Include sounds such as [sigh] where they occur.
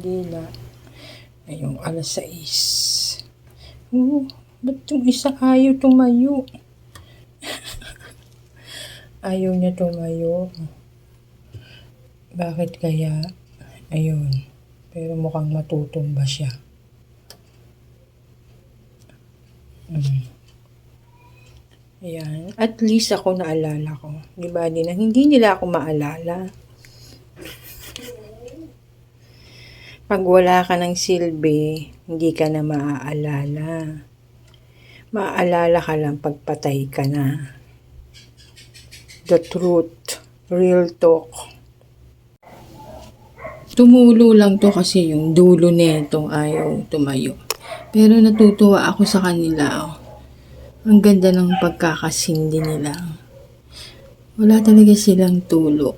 Dila. Ngayong alas 6. Oh, ba't yung isa ayaw tumayo? [laughs] ayaw niya tumayo. Bakit kaya? Ayun. Pero mukhang matutumba siya. Mm. Ayan. At least ako naalala ko. Di ba? Di na, hindi nila ako maalala. Pag wala ka ng silbi, hindi ka na maaalala. Maaalala ka lang pag patay ka na. The truth. Real talk. Tumulo lang to kasi yung dulo nito ayaw tumayo. Pero natutuwa ako sa kanila. oh. Ang ganda ng pagkakasindi nila. Wala talaga silang tulo.